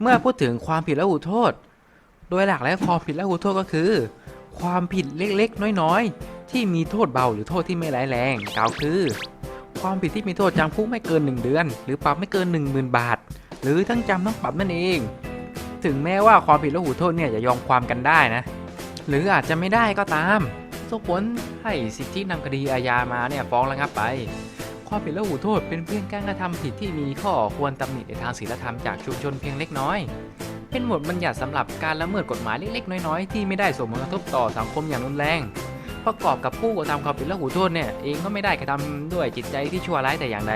เมื่อพูดถึงความผิดและหูโทษ โดยหลักแล้วความผิดและหูโทษก็คือ ความผิดเล็กๆ น้อยๆ ที่มีโทษเบาหรือโทษที่ไม่ร้ายแรงกล่าวคือ ความผิดที่มีโทษจำคุกไม่เกิน 1 เดือน หรือปรับไม่เกิน 10,000 บาท หรือทั้งจำทั้งปรับนั่นเอง ถึงแม้ว่าความผิดและหูโทษเนี่ยจะยอมความกันได้นะ หรืออาจจะไม่ได้ก็ตามส่งผลให้สิทธินำคดีอาญามาเนี่ยฟ้องระงับไป ความผิดและหูโทษเป็นเพียงการกระทำผิดที่มีข้อควรตำหนิในทางศีลธรรมจากชุมชนเพียงเล็กน้อย เป็นหมวดบัญญัติสำหรับการละเมิดกฎหมายเล็กๆ น้อยๆ ที่ไม่ได้ส่งผลกระทบต่อสังคมอย่างรุนแรง ประกอบกับผู้กระทำความผิดและหูโทษเนี่ยเองก็ไม่ได้กระทำด้วยจิตใจที่ชั่วร้ายแต่อย่างใด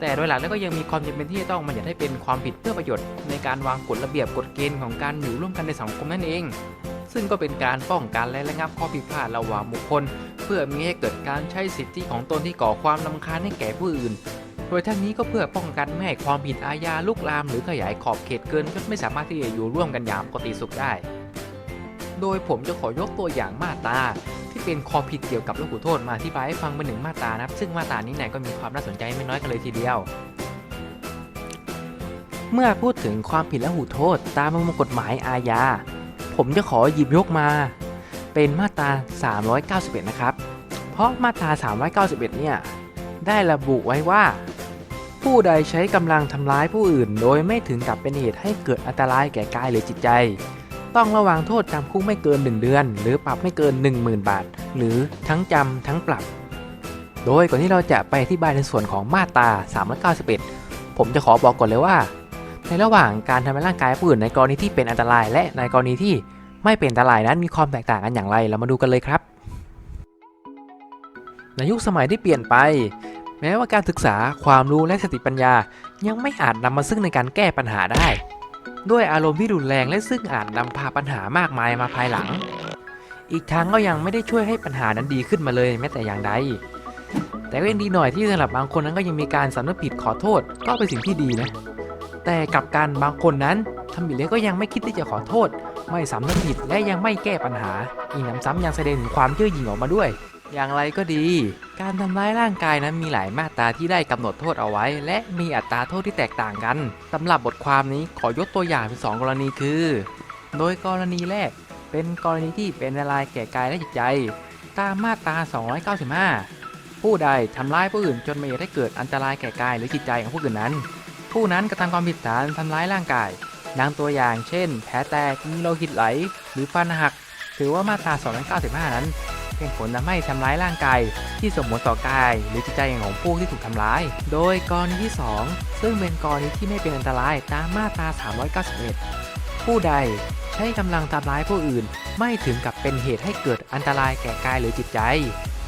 แต่โดยหลักแล้วก็ยังมีความจำเป็นที่จะต้องบัญญัติให้เป็นความผิดเพื่อประโยชน์ ในการวางกฎระเบียบกฎเกณฑ์ของการอยู่ร่วมกันในสังคมนั่นเอง ซึ่งก็เป็นการป้องกันและระงับข้อผิดพลาดระหว่างบุคคล เพื่อมีให้เกิดการใช้สิทธิของตนที่ก่อความรำคาญให้แก่ผู้อื่น โดยทั้งนี้ก็เพื่อป้องกันไม่ให้ความผิดอาญาลุกลาม หรือขยายขอบเขตเกินจนไม่สามารถที่จะอยู่ร่วมกันอย่างปกติสุขได้ โดยผมจะขอยกตัวอย่างมาตราที่เป็นความผิดเกี่ยวกับละหูโทษมาอธิบายให้ฟังเป็นหนึ่งมาตรานะครับซึ่งมาตรานี้เนี่ยก็มีความน่าสนใจไม่น้อยกันเลยทีเดียว เมื่อพูดถึงความผิดและหูโทษตามประมวลกฎหมายอาญา ผมจะขอหยิบยกมาเป็นมาตรา 391 นะครับ เพราะมาตรา 391 เนี่ย ได้ระบุไว้ว่า ผู้ใดใช้กำลังทำร้ายผู้อื่น โดยไม่ถึงกับเป็นเหตุให้เกิดอันตรายแก่กายหรือจิตใจ ต้องระวังโทษจำคุกไม่เกิน 1 เดือน หรือปรับไม่เกิน 10,000 บาท หรือทั้งจำทั้งปรับ โดยก่อนที่เราจะไปอธิบายในส่วนของมาตรา 391 ผมจะขอบอกก่อนเลยว่า ในระหว่างการทำร้ายร่างกายผู้อื่นในกรณีที่เป็นอันตราย และในกรณีที่ไม่เป็นอันตรายนั้นมีความแตกต่างกันอย่างไร เรามาดูกันเลยครับ ในยุคสมัยที่เปลี่ยนไป แม้ว่าการศึกษาความรู้และสติปัญญา ยังไม่อาจนำมาซึ่งในการแก้ปัญหาได้ ด้วยอารมณ์ที่รุนแรงและซึ่งอาจนำพาปัญหามากมายมาภายหลัง อีกทั้งก็ยังไม่ได้ช่วยให้ปัญหานั้นดีขึ้นมาเลยแม้แต่อย่างใดแต่ก็ยังดีหน่อยที่สำหรับบางคนนั้นก็ยังมีการสำนึกผิดขอโทษก็เป็นสิ่งที่ดีนะ แต่กลับกันบางคนนั้นทำผิดแล้วก็ยังไม่คิดที่จะขอโทษ ไม่สำนึกผิดและยังไม่แก้ปัญหา อีกน้ำซ้ำยังแสดงถึงความเย่อหยิ่งออกมาด้วย อย่างไรก็ดี การทำร้ายร่างกายนั้นมีหลายมาตราที่ได้กำหนดโทษเอาไว้ และมีอัตราโทษที่แตกต่างกันสำหรับบทความนี้ขอยกตัวอย่างเป็นสองกรณีคือ โดยกรณีแรกเป็นกรณีที่เป็นอันตรายแก่กายและจิตใจ ตามมาตรา 295 ผู้ใดทำร้ายผู้อื่นจนมีให้เกิดอันตรายแก่กายหรือจิตใจของผู้อื่นนั้น ผู้นั้นกระทำความผิดฐานทำร้ายร่างกายดังตัวอย่างเช่น แผลแตก มีโลหิตไหล หรือฟันหัก ถือว่ามาตรา 295 นั้น เป็นผลทำให้ทำร้ายร่างกายที่ส่งผลต่อกาย หรือจิตใจของผู้ที่ถูกทำร้าย โดยกรณีที่ 2 ซึ่งเป็นกรณีที่ไม่เป็นอันตรายตามมาตรา 391 ผู้ใดใช้กำลังทำร้ายผู้อื่น ไม่ถึงกับเป็นเหตุให้เกิดอันตรายแก่กายหรือจิตใจ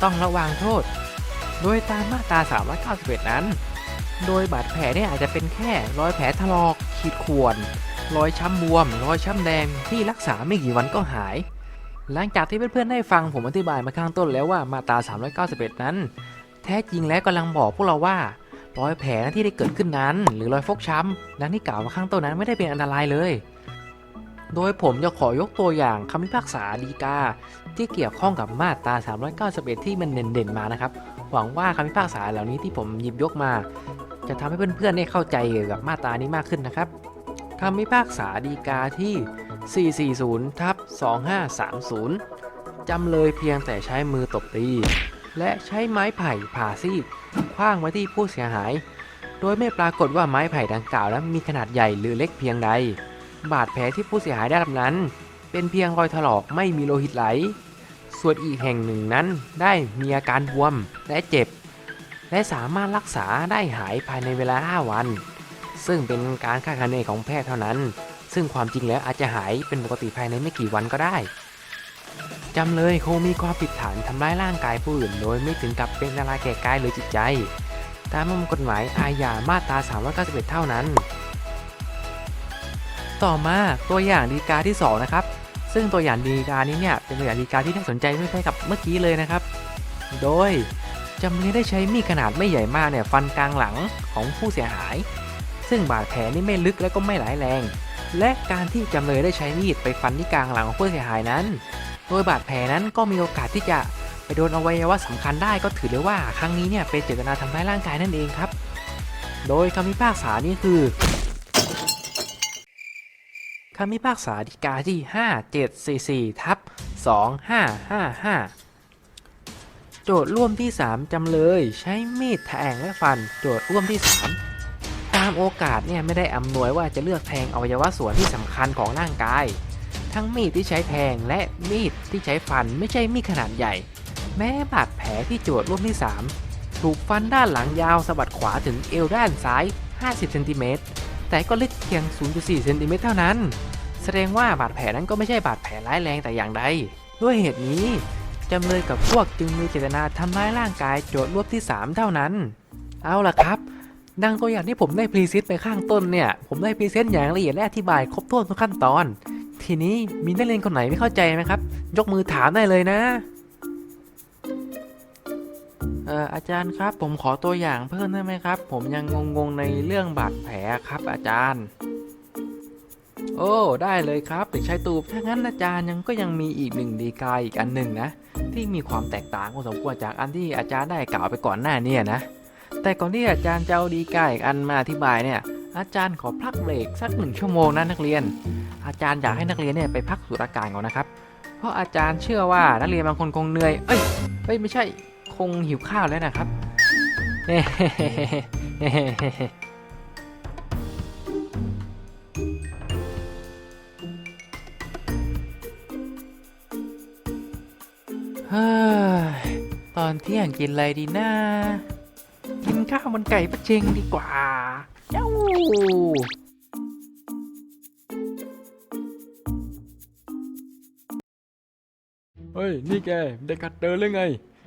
ต้องระวังโทษ โดยตามมาตรา 391 นั้น โดยบาดแผลเนี่ยอาจจะเป็นแค่รอยแผลถลอกขีดข่วน รอยช้ำบวม รอยช้ำแดงที่รักษาไม่กี่วันก็หาย หลังจากที่เพื่อนๆได้ฟังผมอธิบายมาข้างต้นแล้วว่ามาตรา 391 นั้น แท้จริงแล้วกำลังบอกพวกเราว่ารอยแผลที่ได้เกิดขึ้นนั้น หรือรอยฟกช้ำดังที่กล่าวมาข้างต้นนั้นไม่ได้เป็นอันตรายเลย โดยผมจะขอยกตัวอย่างคำพิพากษาฎีกาที่เกี่ยวข้องกับมาตรา 391 ที่มันเด่นๆมานะครับ หวังว่าคำพิพากษาเหล่านี้ที่ผมหยิบยกมา จะทำให้เพื่อนๆได้เข้าใจเกี่ยวกับมาตรานี้มากขึ้นนะครับคำพิพากษาฎีกาที่ 440 ทับ 2530 จำเลยเพียงแต่ใช้มือตบตี และใช้ไม้ไผ่ผ่าซีกคว้างไว้ที่ผู้เสียหาย โดยไม่ปรากฏว่าไม้ไผ่ดังกล่าวนั้นมีขนาดใหญ่หรือเล็กเพียงใด บาดแผลที่ผู้เสียหายได้รับนั้น เป็นเพียงรอยถลอกไม่มีโลหิตไหล ส่วนอีกแห่งหนึ่งนั้นได้มีอาการบวมและเจ็บ และสามารถรักษาได้หายภายในเวลา 5 วัน ซึ่งเป็นการคาดคะเนของแพทย์เท่านั้น ซึ่งความจริงแล้วอาจจะหายเป็นปกติภายในไม่กี่วันก็ได้จำเลยคงมีความผิดฐานทำร้ายร่างกายผู้อื่น โดยไม่ถึงกับเป็นอันตรายแก่กายหรือจิตใจ ตามประมวลกฎหมายอาญามาตรา 391 เท่านั้น ต่อมาตัวอย่างดีกาที่ 2 นะครับ ซึ่งตัวอย่างดีกานี้เนี่ยเป็นตัวอย่างดีกาที่น่าสนใจไม่แพ้กับเมื่อกี้เลยนะครับ โดย จำเลยได้ใช้มีดขนาดไม่ใหญ่มากเนี่ยฟันกลางหลังของผู้เสียหาย ซึ่งบาดแผลนี่ไม่ลึกและก็ไม่ร้ายแรง และการที่จำเลยได้ใช้มีดไปฟันที่กลางหลังของผู้เสียหายนั้น โดยบาดแผลนั้นก็มีโอกาสที่จะไปโดนอวัยวะสำคัญได้ก็ถือเลยว่าครั้งนี้เนี่ยเป็นเจตนาทำร้ายร่างกายนั่นเองครับ โดยคำพิพากษานี่คือคำพิพากษาฎีกาที่ 5744ทับ2555 โจทย์ร่วมที่ 3 จำเลย ใช้มีดแทงและฟัน โจทย์ร่วมที่ 3 ตามโอกาสเนี่ยไม่ได้อำนวยว่าจะเลือกแทงอวัยวะส่วนที่สำคัญของร่างกาย ทั้งมีดที่ใช้แทงและมีดที่ใช้ฟันไม่ใช่มีดขนาดใหญ่ แม้บาดแผลที่โจทย์ร่วมที่ 3 ถูกฟันด้านหลังยาวสะบัดขวาถึงเอวด้านซ้าย 50เซนติเมตรแต่ก็ลึกเพียง 0.4 เซนติเมตรเท่านั้น แสดงว่าบาดแผลนั้นก็ไม่ใช่บาดแผลร้ายแรงแต่อย่างใด ด้วยเหตุนี้ จำเลยกับพวกจึงมีเจตนาทำร้ายร่างกายโจทย์รวบที่ 3 เท่านั้น เอาล่ะครับ ดังตัวอย่างที่ผมได้พรีเซนต์ไปข้างต้นเนี่ย ผมได้พรีเซนต์อย่างละเอียดและอธิบายครบถ้วนทุกขั้นตอน ทีนี้มีนักเรียนคนไหนไม่เข้าใจไหมครับ ยกมือถามได้เลยนะเอ่ออาจารย์ครับผมขอตัวอย่างเพิ่มได้ไหมครับ ผมยังงงๆในเรื่องบาดแผลครับอาจารย์ โอ้ได้เลยครับเด็กชายตูบถ้างั้นอาจารย์ยังก็ยังมีอีกหนึ่งดีกาอีกอันหนึ่งนะ ที่มีความแตกต่างพอสมควรจากอันที่อาจารย์ได้กล่าวไปก่อนหน้านี่ยนะ แต่ก่อนที่อาจารย์จะเอาดีกาอีกอันมาอธิบายเนี่ย อาจารย์ขอพักเบรกสักหนึ่งชั่วโมงนะนักเรียน อาจารย์อยากให้นักเรียนเนี่ยไปพักสูดอากาศก่อนนะครับ เพราะอาจารย์เชื่อว่านักเรียนบางคนคงเหนื่อย เอ้ยเอ้ยไม่ใช่ คงหิวข้าวแล้วนะครับเฮ้ ยตอนเที่ยงกินอะไรดีนะกินข้าวมันไก่ปะเจงดีกว่าเจ้าเฮ้ย นี่แกได้กัดเดินเลยไง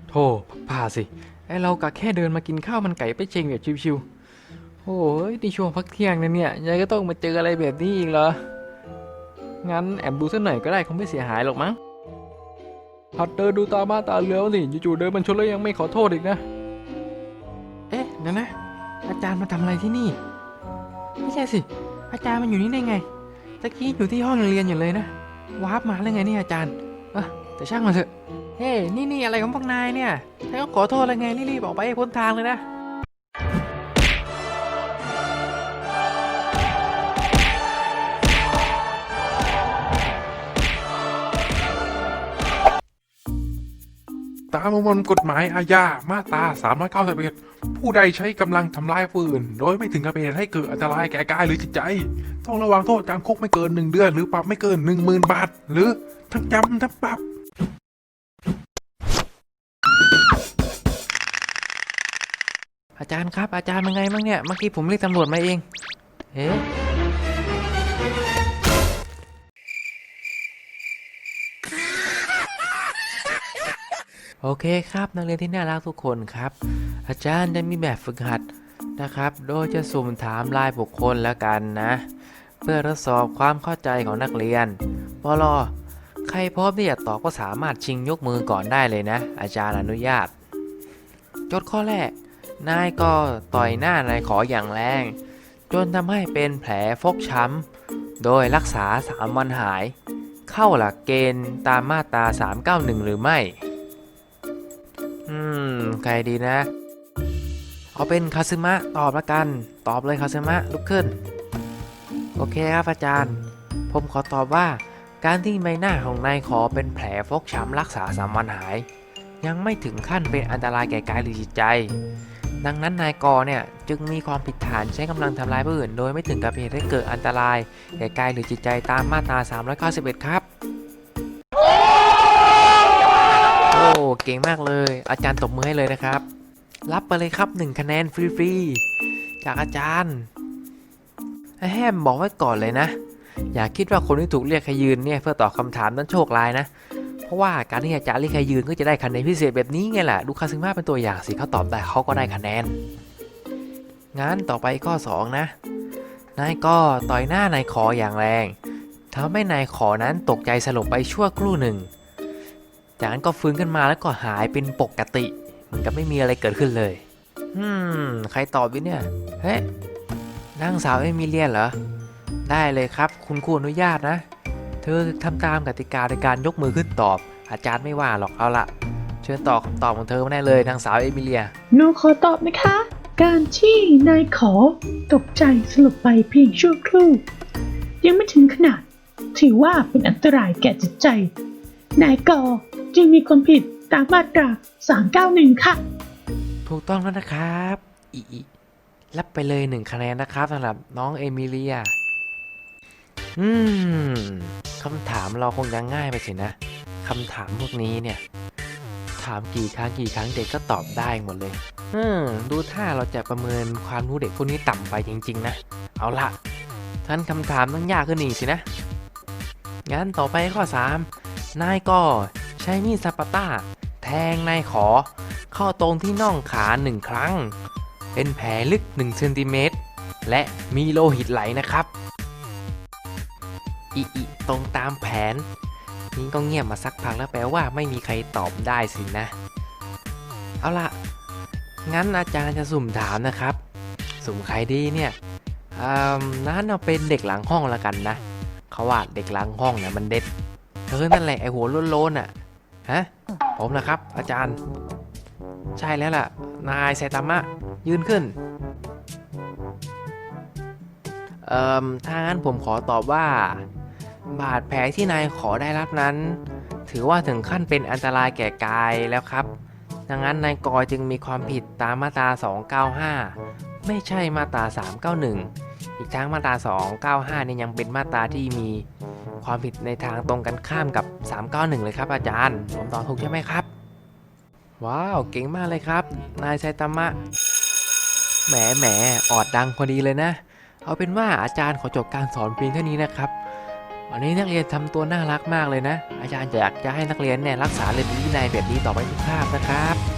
โธ่ผ่าสิ ไอเรากะแค่เดินมากินข้าวมันไก่ไปเจงแบบชิวๆโอ้ยในช่วงพักเที่ยงนะเนี่ย ยายก็ต้องมาเจออะไรแบบนี้อีกเหรอ งั้นแอบดูสักหน่อยก็ได้คงไม่เสียหายหรอกมั้ง หัดเดินดูตามาตาเรือสิจู่ๆเดินมันชนแล้วยังไม่ขอโทษอีกนะ เอ๊ะเดี๋ยวนะ อาจารย์มาทำอะไรที่นี่ ไม่ใช่สิ อาจารย์มันอยู่นี่ได้ไงตะกี้อยู่ที่ห้องเรียนอยู่เลยนะวาร์ปมาแล้วไงเนี่ยอาจารย์เออแต่ช่างมันเถอะเฮ้ยนี่นี่อะไรของพวกนายเนี่ยฉันก็ขอโทษอะไรไงรีบๆออกไปให้พ้นทางเลยนะ ประมวลกฎหมายอาญา มาตรา391 ผู้ใดใช้กำลังทำร้ายผู้อื่น โดยไม่ถึงกับเป็นเหตุให้เกิดอันตรายแก่กายหรือจิตใจ ต้องระวังโทษจำคุกไม่เกิน 1 เดือน หรือปรับไม่เกิน 10,000 บาท หรือทั้งจำทั้งปรับอาจารย์ครับอาจารย์เป็นไงบ้างเนี่ย เมื่อกี้ผมเรียกตำรวจมาเอง เอ๊ะ โอเคครับนักเรียนที่น่ารักทุกคนครับ อาจารย์จะมีแบบฝึกหัดนะครับ โดยจะสุ่มถามรายบุคคลแล้วกันนะ เพื่อทดสอบความเข้าใจของนักเรียนปลอใครพร้อมที่จะตอบก็สามารถชิงยกมือก่อนได้เลยนะ อาจารย์อนุญาต จดข้อแรก นายก็ต่อยหน้านายขออย่างแรง จนทำให้เป็นแผลฟกช้ำ โดยรักษา 3 วันหาย เข้าหลักเกณฑ์ตามมาตรา391 หรือไม่ อืม ใครดีนะ เอาเป็นคาซึมะตอบละกัน ตอบเลยคาซึมะลุกขึ้น โอเคครับอาจารย์ ผมขอตอบว่า การที่ใบหน้าของนายขอเป็นแผลฟกช้ำรักษา3วันหาย ยังไม่ถึงขั้นเป็นอันตรายแก่กายหรือจิตใจ ดังนั้นนายกอเนี่ยจึงมีความผิดฐานใช้กำลังทำร้ายผู้อื่น โดยไม่ถึงกับเหตุให้เกิดอันตรายแก่กายหรือจิตใจตามมาตรา391ครับ เก่งมากเลย อาจารย์ตบมือให้เลยนะครับ รับไปเลยครับ 1 คะแนนฟรีๆ จากอาจารย์แฮมบอกไว้ก่อนเลยนะ อย่าคิดว่าคนที่ถูกเรียกให้ยืนเนี่ยเพื่อตอบคำถามนั้นโชคร้ายนะ เพราะว่าการที่อาจารย์เรียกให้ยืนก็จะได้คะแนนพิเศษแบบนี้ไงล่ะ ดูคาซึมาเป็นตัวอย่างสิเขาตอบได้เขาก็ได้คะแนน งั้นต่อไปข้อ 2 นะ นายก็ต่อยหน้านายขออย่างแรงทำให้นายขอนั้นตกใจสลบไปชั่วครู่หนึ่ง จากนั้นก็ฟื้นขึ้นมาแล้วก็หายเป็นปกติ เหมือนกับไม่มีอะไรเกิดขึ้นเลย อืม ใครตอบวิเนี่ย เฮ้ยนางสาวเอมิเลียนเหรอ ได้เลยครับ คุณครูอนุญาตนะ เธอทำตามกติกาในการยกมือขึ้นตอบ อาจารย์ไม่ว่าหรอกเอาละเชิญตอบคำตอบของเธอมาได้เลยนางสาวเอมิเลียหนูขอตอบนะคะ การที่นายขอตกใจสลบไปเพียงชั่วครู่ ยังไม่ถึงขนาด ถือว่าเป็นอันตรายแก่จิตใจ นายกอ จึงมีความผิดตามมาตรา 391 ค่ะ ถูกต้องแล้วนะครับอีรับไปเลยหนึ่งคะแนนนะครับสำหรับน้องเอมิเลีย อืมคำถามเราคงจะง่ายไปสินะคำถามพวกนี้เนี่ย ถามกี่ครั้งกี่ครั้งเด็กก็ตอบได้หมดเลย อืมดูท่าเราจะประเมินความรู้เด็กพวกนี้ต่ำไปจริง ๆ นะ เอาละท่านคำถามต้องยากขึ้นอีกสินะ งั้นต่อไปข้อ 3 นายก็ ใช้มีดสปาต้า แทงนายขอ เข้าตรงที่น่องขาหนึ่งครั้ง เป็นแผลลึก1เซนติเมตรและมีโลหิตไหลนะครับอีอีตรงตามแผนนี่ก็เงียบมาสักพักแล้วแปลว่าไม่มีใครตอบได้สินะ เอาล่ะงั้นอาจารย์จะสุ่มถามนะครับ สุ่มใครดีเนี่ยนั้นเอาเป็นเด็กหลังห้องละกันนะ เขาว่าเด็กหลังห้องเนี่ยมันเด็ดเธอนั่นแหละไอหัวโล้นๆอะ ฮะ ผมนะครับ อาจารย์ ใช่แล้วล่ะ นายไซตามะ ยืนขึ้น เอ่อ ถ้างั้นผมขอตอบว่า บาดแผลที่นายขอได้รับนั้น ถือว่าถึงขั้นเป็นอันตรายแก่กายแล้วครับดังนั้นนายกอยจึงมีความผิดตามมาตรา 295 ไม่ใช่มาตรา 391 อีกทั้งมาตรา 295 นี่ยังเป็นมาตราที่มี ความผิดในทางตรงกันข้ามกับ 391 เลยครับอาจารย์ ผมตอบถูกใช่ไหมครับ ว้าว เก่งมากเลยครับ นายไซตามะ แหมแหมออดดังพอดีเลยนะ เอาเป็นว่าอาจารย์ขอจบการสอนเพียงเท่านี้นะครับ วันนี้นักเรียนทำตัวน่ารักมากเลยนะ อาจารย์อยากจะให้นักเรียนเนี่ยรักษาเรียนรู้วินัยแบบนี้ต่อไปทุกคาบนะครับ